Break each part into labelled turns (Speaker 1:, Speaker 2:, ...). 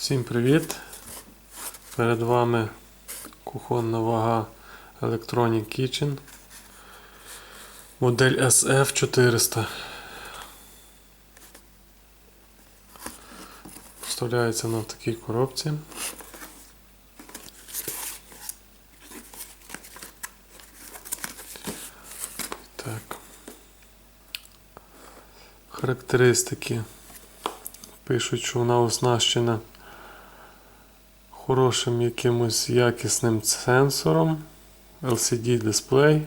Speaker 1: Всім привіт! Перед вами кухонна вага Electronic Kitchen. Модель SF400. Вставляється вона в такій коробці. Так. Характеристики. Пишуть, що вона оснащена хорошим якимось якісним сенсором. LCD дисплей.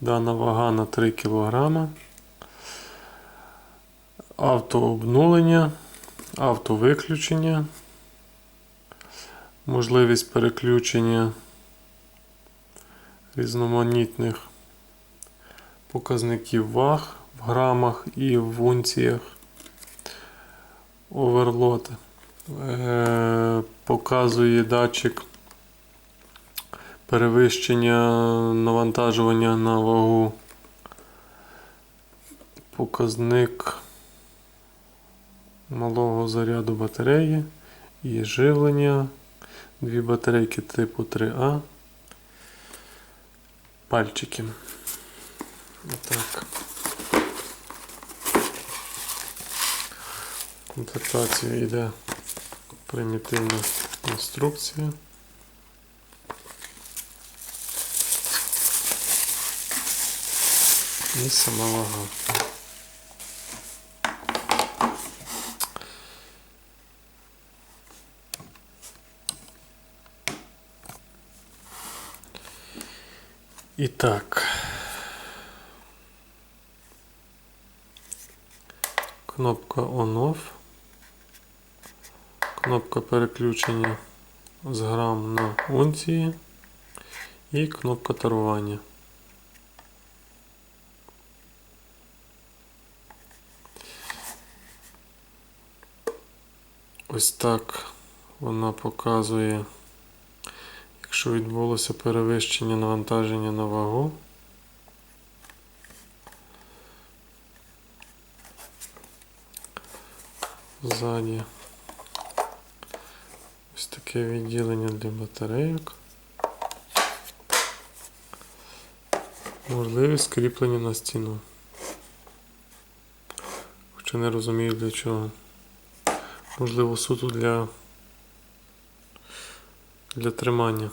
Speaker 1: Дана вага на 3 кг. Автообнулення, автовиключення, можливість переключення різноманітних показників ваг в грамах і в унціях. Оверлот е, показує датчик перевищення навантажування на вагу. Показник малого заряду батареї і живлення. Дві батарейки типу 3А. Пальчики. Отак. В йде примітивна інструкція. І сама вага. І так. Кнопка On-Off. Кнопка переключення з грам на унції і кнопка тарування. Ось так вона показує, якщо відбулося перевищення навантаження на вагу. Ззаді ось таке відділення для батарейок. Можливість кріплення на стіну. Хоча не розумію для чого. Можливо, суто для, для тримання.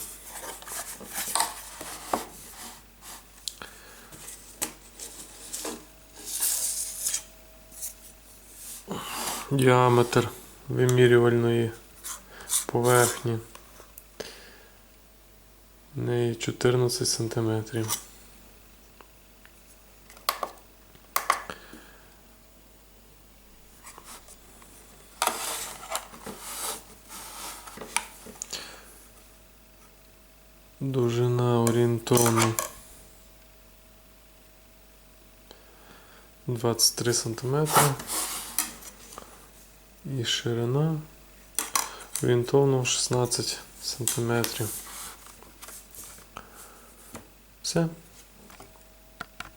Speaker 1: Діаметр вимірювальної поверхні. В неї 14 сантиметрів. Довжина орієнтовно 23 сантиметри. І ширина орієнтовно 16 сантиметрів. Все.